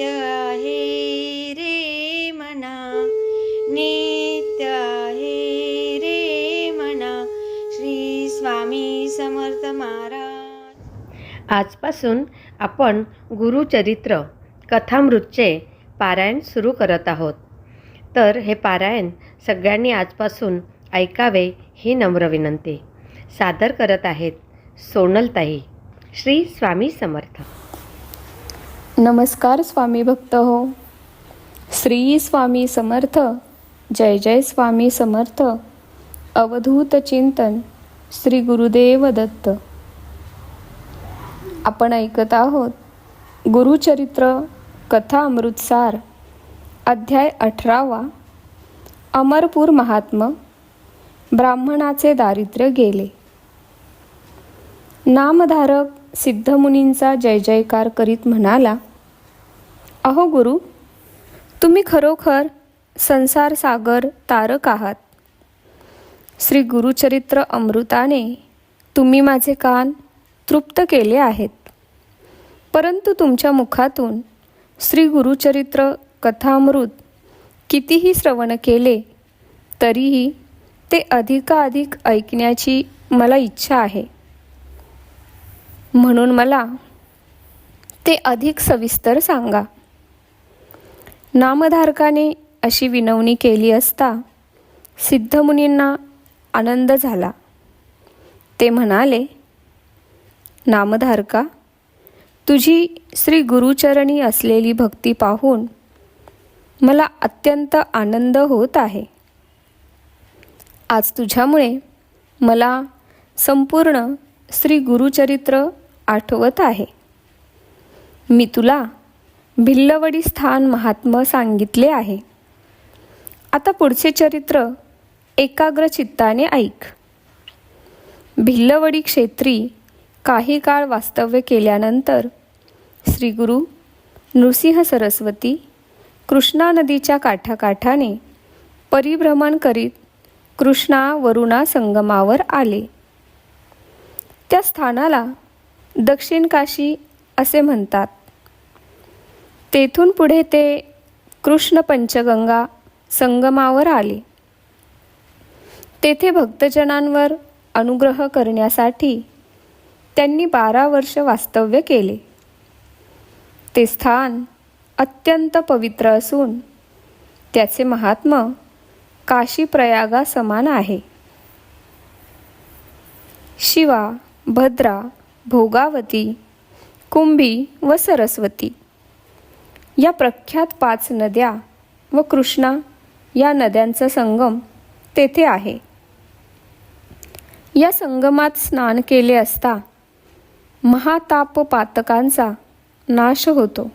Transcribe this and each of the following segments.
नित्य आहे रे मना नित्य आहे रे मना श्री स्वामी समर्थ महाराज. आजपासून आपण गुरुचरित्र कथामृतचे पारायण सुरू करत आहोत. तर हे पारायण सगळ्यांनी आजपासून ऐकावे ही नम्र विनंती. सादर करत आहेत सोनलताई श्री स्वामी समर्थ. नमस्कार स्वामी भक्त हो. श्री स्वामी समर्थ जय जय स्वामी समर्थ. अवधूत चिंतन श्री गुरुदेव दत्त. आपण ऐकत आहोत गुरुचरित्र कथा अमृतसार अध्याय अठरावा. अमरपूर महात्म ब्राह्मणाचे दारिद्र्य गेले. नामधारक सिद्धमुनींचा जय जयकार करीत म्हणाला अहो गुरु तुम्ही खरोखर संसार सागर तारक आहात. श्री गुरुचरित्र अमृताने तुम्ही माझे कान तृप्त केले आहेत. परंतु तुमच्या मुखातून श्री गुरुचरित्र कथामृत कितीही श्रवण केले तरीही ते अधिकाधिक ऐकण्याची मला इच्छा आहे. म्हणून मला ते अधिक सविस्तर सांगा. नामधारकाने अशी विनवणी केली असता सिद्धमुनींना आनंद झाला. ते म्हणाले नामधारका तुझी श्री गुरुचरणी असलेली भक्ती पाहून मला अत्यंत आनंद होत आहे. आज तुझ्यामुळे मला संपूर्ण श्री गुरुचरित्र आठवत आहे. मी तुला भिल्लवडी स्थान महात्म सांगितले आहे. आता पुढचे चरित्र एकाग्र चित्ताने ऐक. भिल्लवडी क्षेत्री काही काळ वास्तव्य केल्यानंतर श्रीगुरु नृसिंह सरस्वती कृष्णा नदीच्या काठाकाठाने परिभ्रमण करीत कृष्णा वरुणा संगमावर आले. त्या स्थानाला दक्षिण काशी असे म्हणतात. तेथून पुढे ते कृष्ण पंचगंगा संगमावर आले. तेथे भक्तजनांवर अनुग्रह करण्यासाठी त्यांनी बारा वर्ष वास्तव्य केले. ते स्थान अत्यंत पवित्र असून त्याचे महात्म काशी प्रयागा समान आहे. शिवा भद्रा भोगावती कुंभी व सरस्वती या प्रख्यात पाच नद्या व कृष्णा या नद्यांचा संगम तेथे आहे. या संगमात स्नान केले असता महाताप पातकांचा नाश होतो.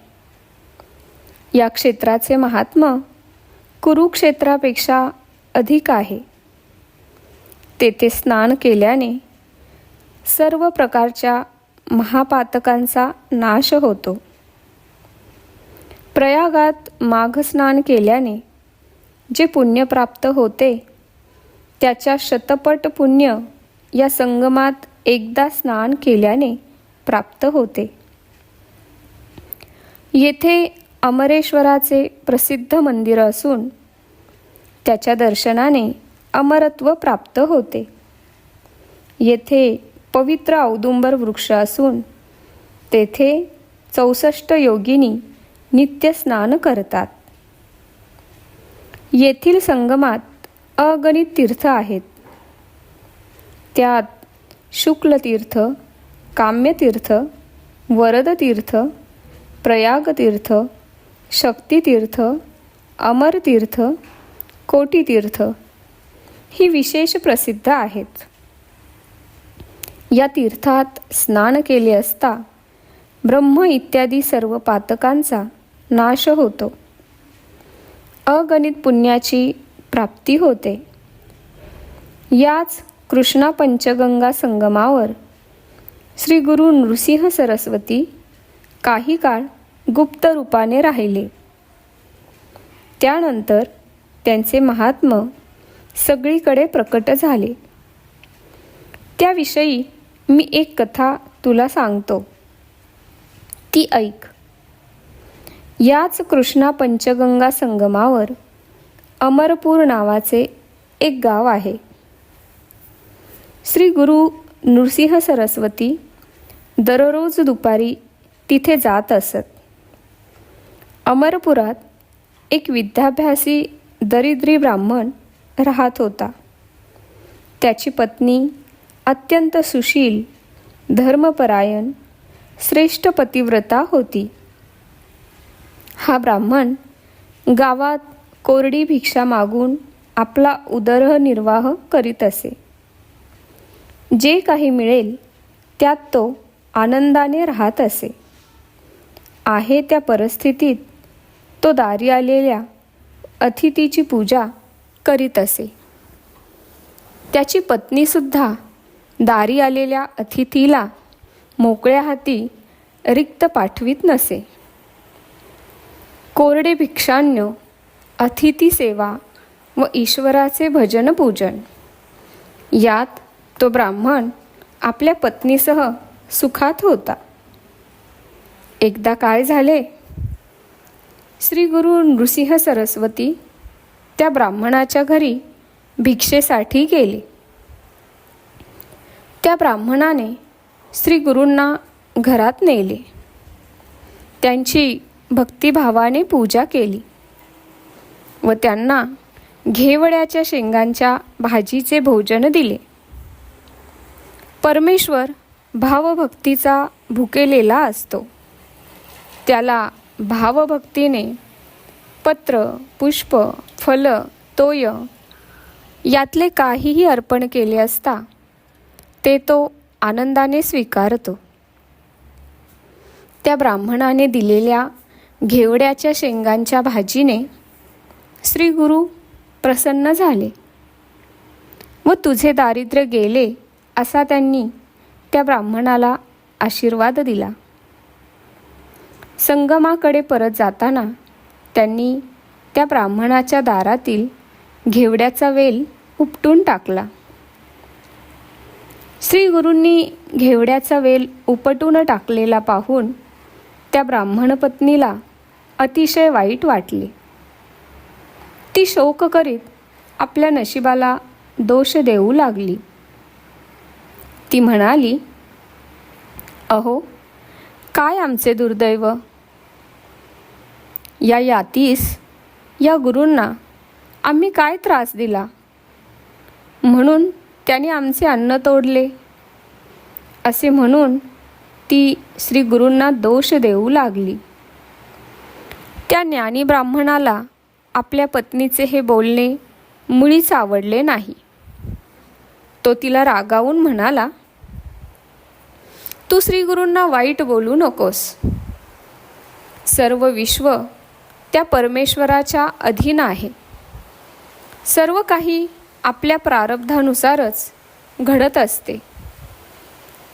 या क्षेत्राचे महात्म कुरुक्षेत्रापेक्षा अधिक आहे. तेथे स्नान केल्याने सर्व प्रकारच्या महापातकांचा नाश होतो. प्रयागात माघ स्नान केल्याने जे पुण्य प्राप्त होते त्याच्या शतपट पुण्य या संगमात एकदा स्नान केल्याने प्राप्त होते. येथे अमरेश्वराचे प्रसिद्ध मंदिर असून त्याच्या दर्शनाने अमरत्व प्राप्त होते. येथे पवित्र औदुंबर वृक्ष असून तेथे चौसष्ट योगिनी नित्य स्नान करतात. येथील संगमात अगणित तीर्थ आहेत. त्यात शुक्लतीर्थ काम्यतीर्थ वरदतीर्थ प्रयागतीर्थ शक्तितीर्थ अमरतीर्थ कोटीतीर्थ ही विशेष प्रसिद्ध आहेत. या तीर्थात स्नान केले असता ब्रह्म इत्यादी सर्व पातकांचा नाश होतो. अगणित पुण्याची प्राप्ती होते. याच कृष्णा पंचगंगा संगमावर श्री गुरु नृसिंह सरस्वती काही काळ गुप्त रूपाने राहिले. त्यानंतर त्यांचे महात्म सगळीकडे प्रकट झाले. त्याविषयी मी एक कथा तुला सांगतो. ती ऐक. याच कृष्णा पंचगंगा संगमावर अमरपूर नावाचे एक गाव आहे. श्री गुरु नृसिंह सरस्वती दररोज दुपारी तिथे जात असत. अमरपुरात एक विद्याभ्यासी दरिद्री ब्राह्मण राहत होता. त्याची पत्नी अत्यंत सुशील धर्मपरायण श्रेष्ठ पतिव्रता होती. हा ब्राह्मण गावात कोरडी भिक्षा मागून आपला उदरनिर्वाह करीत असे. जे काही मिळेल त्यात तो आनंदाने राहत असे. आहे त्या परिस्थितीत तो दारी आलेल्या अतिथीची पूजा करीत असे. त्याची पत्नीसुद्धा दारी आलेल्या अतिथीला मोकळ्या हाती रिक्त पाठवीत नसे. कोरडे भिक्षान्य अतिथी सेवा व ईश्वराचे भजन पूजन. यात तो ब्राह्मण आपल्या पत्नीसह सुखात होता. एकदा काय झाले? श्री गुरु नृसिंह सरस्वती त्या ब्राह्मणाच्या घरी भिक्षेसाठी गेले. त्या ब्राह्मणाने श्री गुरूंना घरात नेले. त्यांची भक्तिभावाने पूजा केली. व त्यांना घेवड्याच्या शेंगांच्या भाजीचे भोजन दिले. परमेश्वर भावभक्तीचा भुकेलेला असतो. त्याला भावभक्तीने पत्र पुष्प फल तोय यातले काहीही अर्पण केले असता ते तो आनंदाने स्वीकारतो. त्या ब्राह्मणाने दिलेल्या घेवड्याच्या शेंगांच्या भाजीने श्री गुरु प्रसन्न झाले. व तुझे दारिद्र्य गेले असा त्यांनी त्या ब्राह्मणाला आशीर्वाद दिला. संगमाकडे परत जाताना त्यांनी त्या ब्राह्मणाच्या दारातील घेवड्याचा वेल उपटून टाकला. श्री गुरूंनी घेवड्याचा वेल उपटून टाकलेला पाहून त्या ब्राह्मण पत्नीला अतिशय वाईट वाटले. ती शोक करीत आपल्या नशिबाला दोष देऊ लागली. ती म्हणाली अहो काय आमचे दुर्दैव? या यातीस या गुरूंना आम्ही काय त्रास दिला? म्हणून त्याने आमचे अन्न तोडले. असे म्हणून ती श्री गुरूंना दोष देऊ लागली. त्या ज्ञानी ब्राह्मणाला आपल्या पत्नीचे हे बोलणे मुळीच आवडले नाही. तो तिला रागावून म्हणाला तू श्री गुरूंना वाईट बोलू नकोस. सर्व विश्व त्या परमेश्वराच्या अधीन आहे. सर्व काही आपल्या प्रारब्धानुसारच घडत असते.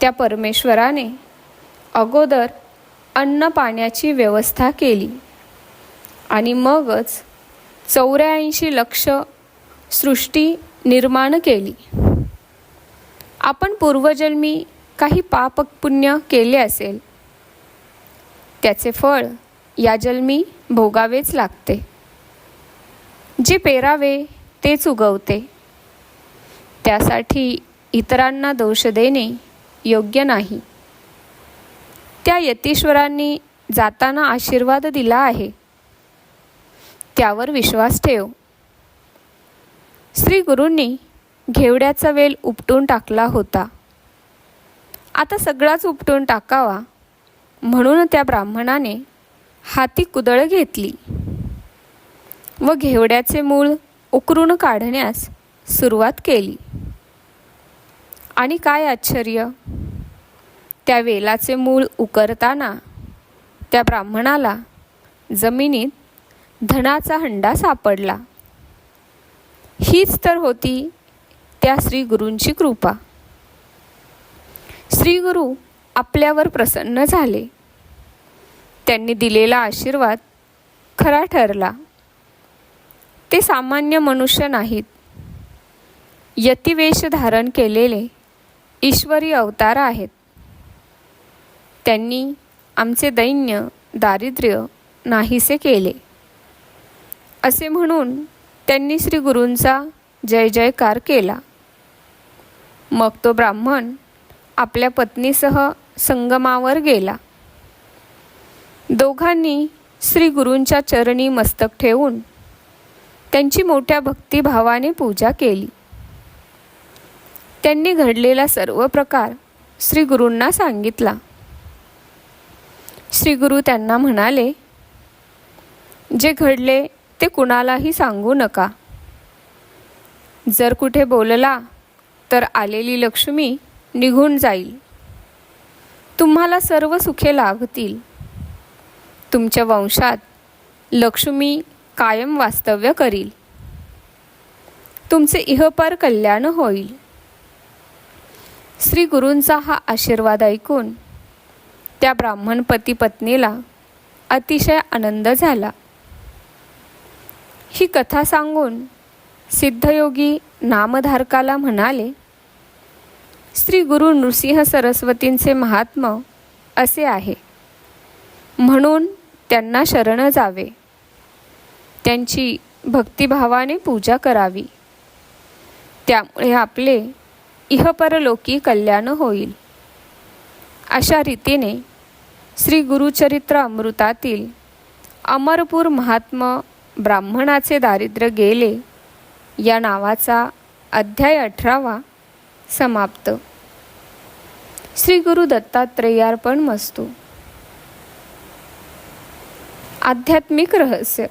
त्या परमेश्वराने अगोदर अन्न पाण्याची व्यवस्था केली. आणि मगच चौऱ्याऐंशी लक्ष सृष्टी निर्माण केली. आपण पूर्वजन्मी काही पाप पुण्य केले असेल. त्याचे फळ या जन्मी भोगावेच लागते. जे पेरावे तेच उगवते. त्यासाठी इतरांना दोष देणे योग्य नाही. त्या यतीश्वरांनी जाताना आशीर्वाद दिला आहे. त्यावर विश्वास ठेव. श्री गुरूंनी घेवड्याचा वेल उपटून टाकला होता. आता सगळाच उपटून टाकावा म्हणून त्या ब्राह्मणाने हाती कुदळ घेतली व घेवड्याचे मूळ उकरून काढण्यास सुरुवात केली. आणि काय आश्चर्य! त्या वेलाचे मूळ उकरताना त्या ब्राह्मणाला जमिनीत धनाचा हंडा सापडला. हीच तर होती त्या श्री गुरूंची कृपा. श्री गुरु आपल्यावर प्रसन्न झाले. त्यांनी दिलेला आशीर्वाद खरा ठरला. ते सामान्य मनुष्य नाहीत. यतिवेश धारण केलेले ईश्वरी अवतार आहेत. त्यांनी आमचे दैन्य दारिद्र्य नाहीसे केले. असे म्हणून त्यांनी श्री गुरूंचा जय जयकार केला. मग तो ब्राह्मण आपल्या पत्नीसह संगमावर गेला. दोघांनी श्री गुरूंच्या चरणी मस्तक ठेवून त्यांची मोठ्या भक्तिभावाने पूजा केली. त्यांनी घडलेला सर्व प्रकार श्री गुरूंना सांगितला. श्री गुरु त्यांना म्हणाले जे घडले ते कुणालाही सांगू नका. जर कुठे बोलला तर आलेली लक्ष्मी निघून जाईल. तुम्हाला सर्व सुखे लाभतील तुमच्या वंशात लक्ष्मी कायम वास्तव्य करील. तुमचे इहपर कल्याण होईल. श्री गुरूंचा हा आशीर्वाद ऐकून त्या ब्राह्मण पती पत्नीला अतिशय आनंद झाला. ही कथा सांगून सिद्धयोगी नामधारकाला म्हणाले श्री गुरु नृसिंह सरस्वतींचे महात्म असे आहे. म्हणून त्यांना शरण जावे. त्यांची भक्तिभावाने पूजा करावी. त्यामुळे आपले इहपरलोकी कल्याण होईल. अशा रीतीने श्री गुरुचरित्र अमृतातील अमरपूर महात्म ब्राह्मणाचे दारिद्र्य गेले या नावाचा अध्याय अठरावा समाप्त. श्री गुरु दत्तात्रेयार्पण मस्तू. आध्यात्मिक रहस्य.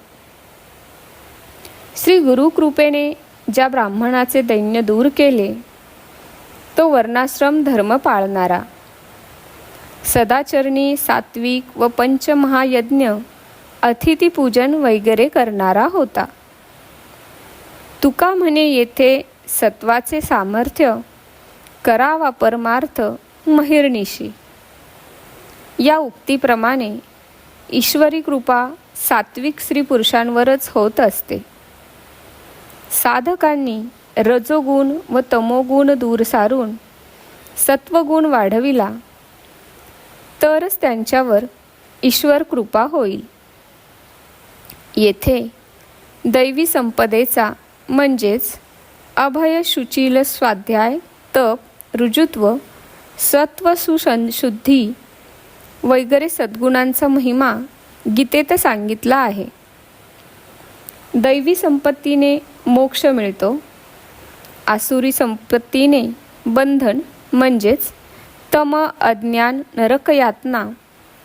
श्री गुरुकृपेने ज्या ब्राह्मणाचे दैन्य दूर केले तो वर्णाश्रम धर्म पाळणारा. सदाचरणी सात्विक व पंचमहायज्ञ अतिथीपूजन वगैरे करणारा होता. तुका म्हणे येथे सत्वाचे सामर्थ्य करा वापरमार्थ महिर्निशी या उक्तीप्रमाणे ईश्वरी कृपा सात्विक स्त्री पुरुषांवरच होत असते. साधकांनी रजोगुण व तमोगुण दूर सारून सत्वगुण वाढविला तरच त्यांच्यावर ईश्वर कृपा होईल. येथे दैवी संपदेचा म्हणजेच अभय शुचिल स्वाध्याय तप रुजुत्व सत्व सुशुद्धी वगैरे सद्गुणांचा महिमा गीतेत सांगितला आहे. दैवी संपत्तीने मोक्ष मिळतो. आसुरी संपत्तीने बंधन म्हणजेच तम अज्ञान नरकयातना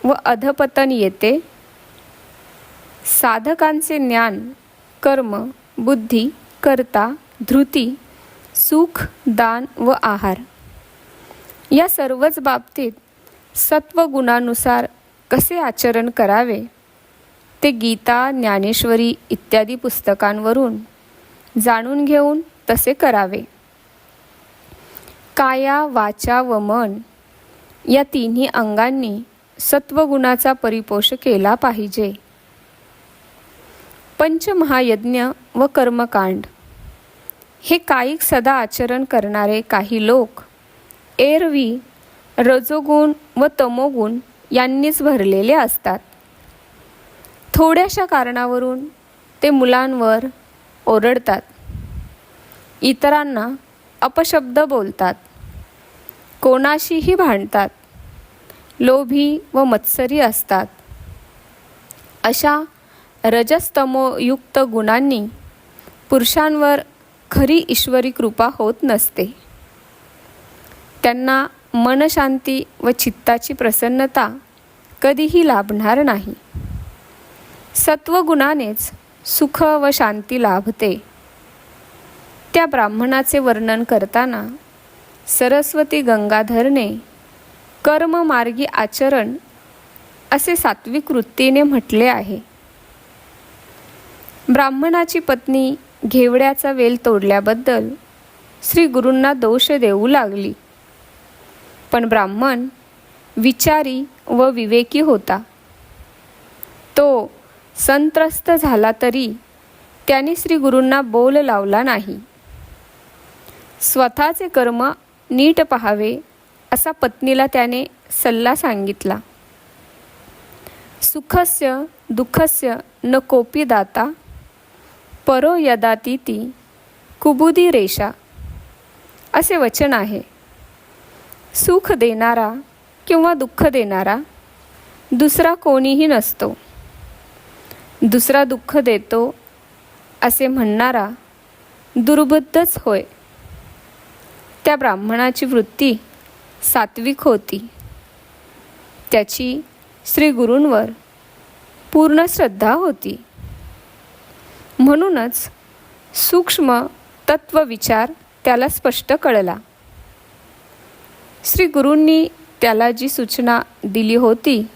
व अधपतन येते. साधकांचे ज्ञान कर्म बुद्धी कर्ता धृती सुख दान व आहार. या सर्वच बाबतीत सत्वगुणानुसार कसे आचरण करावे? ते गीता ज्ञानेश्वरी इत्यादी पुस्तकांवरून जाणून घेऊन तसे करावे. काया वाचा व मन या तिन्ही अंगांनी सत्वगुणाचा परिपोष केला पाहिजे. पंचमहायज्ञ व कर्मकांड. हे कायिक सदा आचरण करणारे काही लोक एरवी रजोगुण व तमोगुण यांनीच भरलेले असतात. थोड्याशा कारणावरून ते मुलांवर ओरडतात. इतरांना अपशब्द बोलतात. कोणाशीही भांडतात. लोभी व मत्सरी असतात. अशा रजस्तमोयुक्त गुणांनी पुरुषांवर खरी ईश्वरी कृपा होत नसते. त्यांना मनशांती व चित्ताची प्रसन्नता कधीही लाभणार नाही. सत्वगुणानेच सुख व शांती लाभते. त्या ब्राह्मणाचे वर्णन करताना सरस्वती गंगाधरने कर्ममार्गी आचरण असे सात्विक वृत्तीने म्हटले आहे. ब्राह्मणाची पत्नी घेवड्याचा वेल तोडल्याबद्दल श्री गुरूंना दोष देऊ लागली. पण ब्राह्मण विचारी व विवेकी होता. तो संत्रस्त झाला तरी त्याने श्री गुरूंना बोल लावला नाही. स्वतःचे कर्म नीट पहावे असा पत्नीला त्याने सल्ला सांगितला. सुखस्य दुःखस्य न कोपी दाता परो यदाती ती कुबुदी रेषा. असे वचन आहे. सुख देणारा किंवा दुःख देणारा दुसरा कोणीही नसतो. दुसरा दुःख देतो असे म्हणणारा दुर्बुद्धच होय. त्या ब्राह्मणाची वृत्ती सात्विक होती. त्याची श्री गुरूंवर पूर्ण श्रद्धा होती. म्हणूनच सूक्ष्म तत्वविचार त्याला स्पष्ट कळला. श्री गुरूंनी त्याला जी सूचना दिली होती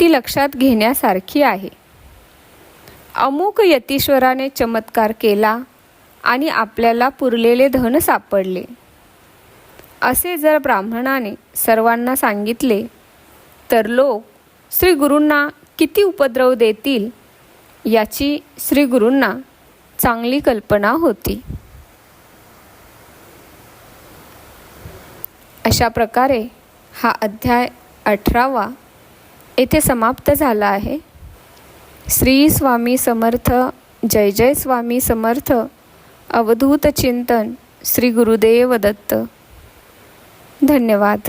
ती लक्षात घेण्यासारखी आहे. अमुक यतीश्वराने चमत्कार केला आणि आपल्याला पुरलेले धन सापडले. असे जर ब्राह्मणाने सर्वांना सांगितले तर लोक श्री गुरूंना किती उपद्रव देतील याची श्री गुरूंना चांगली कल्पना होती. अशा प्रकारे हा अध्याय अठरावा येथे समाप्त झाला आहे. श्री स्वामी समर्थ जय जय स्वामी समर्थ अवधूत चिंतन श्री गुरुदेव दत्त. धन्यवाद.